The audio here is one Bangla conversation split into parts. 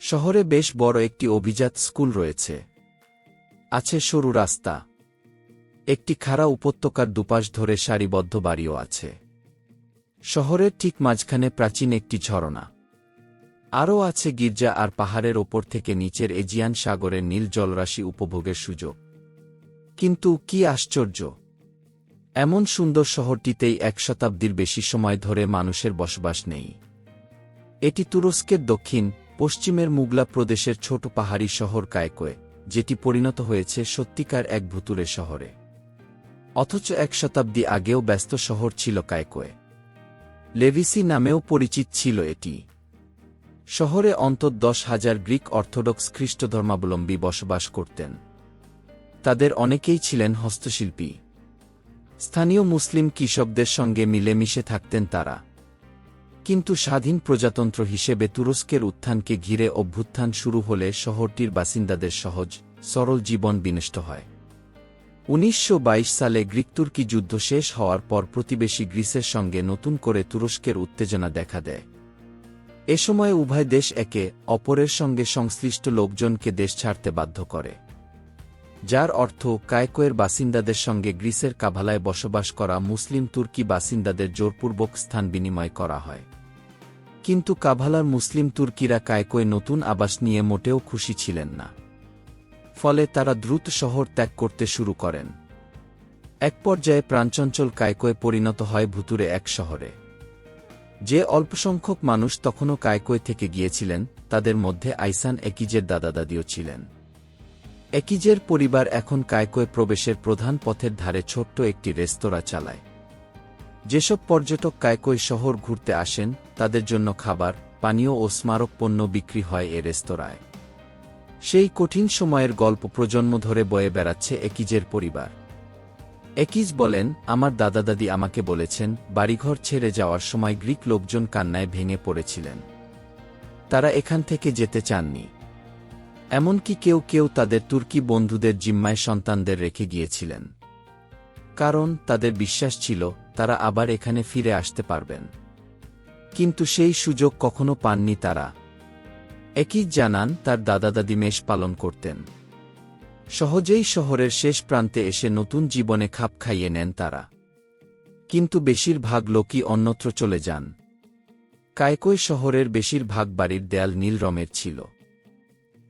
শহরে বেশ বড় একটি অভিজাত স্কুল রয়েছে। আছে সরু রাস্তা। একটি খাড়া উপত্যকার দুপাশ ধরে সারিবদ্ধ বাড়িও আছে। শহরের ঠিক মাঝখানে প্রাচীন একটি ঝরনা। আরও আছে গির্জা আর পাহাড়ের ওপর থেকে নিচের এজিয়ান সাগরের নীল জলরাশি উপভোগের সুযোগ। কিন্তু কি আশ্চর্য! এমন সুন্দর শহরটিতেই এক শতাব্দীর বেশি সময় ধরে মানুষের বসবাস নেই। এটি তুরস্কের দক্ষিণ পশ্চিমের মুগলা প্রদেশের ছোট পাহাড়ি শহর কায়কোয়, যেটি পরিণত হয়েছে সত্যিকার এক ভুতুরে শহরে। অথচ এক শতাব্দী আগেও ব্যস্ত শহর ছিল কায়কোয়। লেভিসি নামেও পরিচিত ছিল এটি। শহরে অন্তত দশ হাজার গ্রিক অর্থোডক্স খ্রিস্টধর্মাবলম্বী বসবাস করতেন। তাদের অনেকেই ছিলেন হস্তশিল্পী। স্থানীয় মুসলিম কৃষকদের সঙ্গে মিলেমিশে থাকতেন তারা। কিন্তু স্বাধীন প্রজাতন্ত্র হিসেবে তুরস্কের উত্থানকে ঘিরে অভ্যুত্থান শুরু হলে শহরটির বাসিন্দাদের সহজ, সরল জীবন বিনষ্ট হয়। উনিশশো বাইশ সালে গ্রিক তুর্কি যুদ্ধ শেষ হওয়ার পর প্রতিবেশী গ্রিসের সঙ্গে নতুন করে তুরস্কের উত্তেজনা দেখা দেয়। এ সময় উভয় দেশ একে অপরের সঙ্গে সংশ্লিষ্ট লোকজনকে দেশ ছাড়তে বাধ্য করে। যার অর্থ কায়কোয়ের বাসিন্দাদের সঙ্গে গ্রিসের কাভালায় বসবাস করা মুসলিম তুর্কি বাসিন্দাদের জোরপূর্বক স্থান বিনিময় করা হয়। কিন্তু কাভালার মুসলিম তুর্কিরা কায়কোয় নতুন আবাস নিয়ে মোটেও খুশি ছিলেন না। ফলে তারা দ্রুত শহর ত্যাগ করতে শুরু করেন। এক পর্যায়ে প্রাণচঞ্চল কায়কোয় পরিণত হয় ভুতুরে এক শহরে। যে অল্পসংখ্যক মানুষ তখনও কায়কোয় থেকে গিয়েছিলেন, তাদের মধ্যে আইসান একিজের দাদাদাদিও ছিলেন। একিজের পরিবার এখন কায়কোয় প্রবেশের প্রধান পথের ধারে ছোট্ট একটি রেস্তোরাঁ চালায়। যেসব পর্যটক কায়কোয় শহর ঘুরতে আসেন, তাদের জন্য খাবার, পানীয় ও স্মারক পণ্য বিক্রি হয় এ রেস্তোরাঁয়। সেই কঠিন সময়ের গল্প প্রজন্ম ধরে বয়ে বেড়াচ্ছে একিজের পরিবার। একিজ বলেন, আমার দাদাদাদি আমাকে বলেছেন, বাড়িঘর ছেড়ে যাওয়ার সময় গ্রিক লোকজন কান্নায় ভেঙে পড়েছিলেন। তারা এখান থেকে যেতে চাননি। এমনকি কেউ কেউ তাদের তুর্কি বন্ধুদের জিম্মায় সন্তানদের রেখে গিয়েছিলেন। কারণ তাদের বিশ্বাস ছিল তারা আবার এখানে ফিরে আসতে পারবেন। কিন্তু সেই সুযোগ কখনো পাননি তারা। একই জানান তার দাদা দাদি মেষ পালন করতেন। সহজেই শহরের শেষ প্রান্তে এসে নতুন জীবনে খাপ খাইয়ে নেন তারা। কিন্তু বেশিরভাগ লোকই অন্যত্র চলে যান। কায়কই শহরের বেশিরভাগ বাড়ির দেয়াল নীল রঙের ছিল।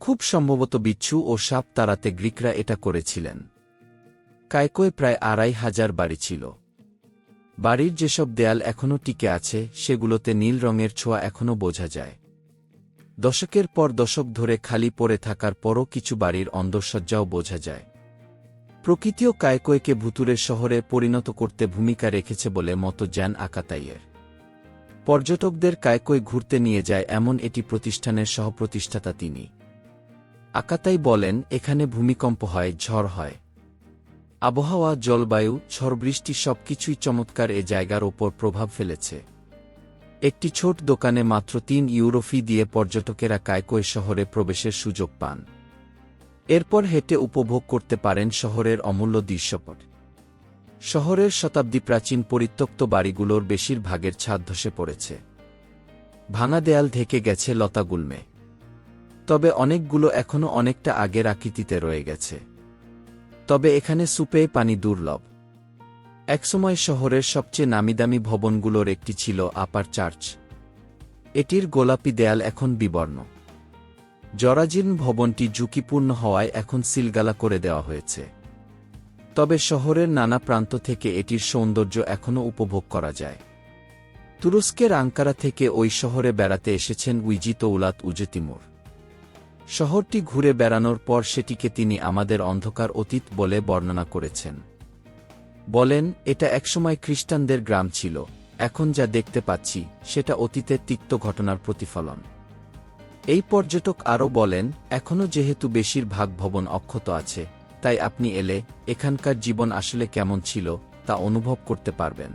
খুব সম্ভবত বিচ্ছু ও সাপ তাড়াতে গ্রিকরা এটা করেছিলেন। কায়কোয় প্রায় আড়াই হাজার বাড়ি ছিল। বাড়ির যেসব দেয়াল এখনও টিকে আছে, সেগুলোতে নীল রঙের ছোঁয়া এখনও বোঝা যায়। দশকের পর দশক ধরে খালি পড়ে থাকার পরও কিছু বাড়ির অন্দরসজ্জাও বোঝা যায়। প্রকৃতিও কায়কোয়কে ভুতুরের শহরে পরিণত করতে ভূমিকা রেখেছে বলে মতো জ্যান আকাতাইয়ের। পর্যটকদের কায়কোয় ঘুরতে নিয়ে যায় এমন এটি প্রতিষ্ঠানের সহপ্রতিষ্ঠাতা তিনি। আকাতাই বলেন, এখানে ভূমিকম্প হয়, ঝড় হয়। আবহাওয়া, জলবায়ু, ঝড়বৃষ্টি সবকিছুই চমৎকার এ জায়গার ওপর প্রভাব ফেলেছে। একটি ছোট দোকানে মাত্র তিন ইউরো ফি দিয়ে পর্যটকেরা কায়কোয় শহরে প্রবেশের সুযোগ পান। এরপর হেঁটে উপভোগ করতে পারেন শহরের অমূল্য দৃশ্যপট। শহরের শতাব্দী প্রাচীন পরিত্যক্ত বাড়িগুলোর বেশিরভাগের ছাদ ধসে পড়েছে। ভাঙা দেয়াল ঢেকে গেছে লতাগুল্মে তবে অনেকগুলো এখনও অনেকটা আগের আকৃতিতে রয়ে গেছে। তবে এখানে সুপে পানি দুর্লভ। একসময় শহরের সবচেয়ে নামিদামি ভবনগুলোর একটি ছিল আপার চার্চ। এটির গোলাপি দেয়াল এখন বিবর্ণ। জরাজীর্ণ ভবনটি ঝুঁকিপূর্ণ হওয়ায় এখন সিলগালা করে দেওয়া হয়েছে। তবে শহরের নানা প্রান্ত থেকে এটির সৌন্দর্য এখনও উপভোগ করা যায়। তুরস্কের আঙ্কারা থেকে ওই শহরে বেড়াতে এসেছেন উইজি তৌলাত উজেতিমুর। শহরটি ঘুরে বেড়ানোর পর সেটিকে তিনি আমাদের অন্ধকার অতীত বলে বর্ণনা করেছেন। বলেন, এটা একসময় খ্রিস্টানদের গ্রাম ছিল, এখন যা দেখতে পাচ্ছি, সেটা অতীতের তিক্ত ঘটনার প্রতিফলন। এই পর্যটক আরও বলেন, এখনও যেহেতু বেশিরভাগ ভবন অক্ষত আছে, তাই আপনি এলে এখানকার জীবন আসলে কেমন ছিল, তা অনুভব করতে পারবেন।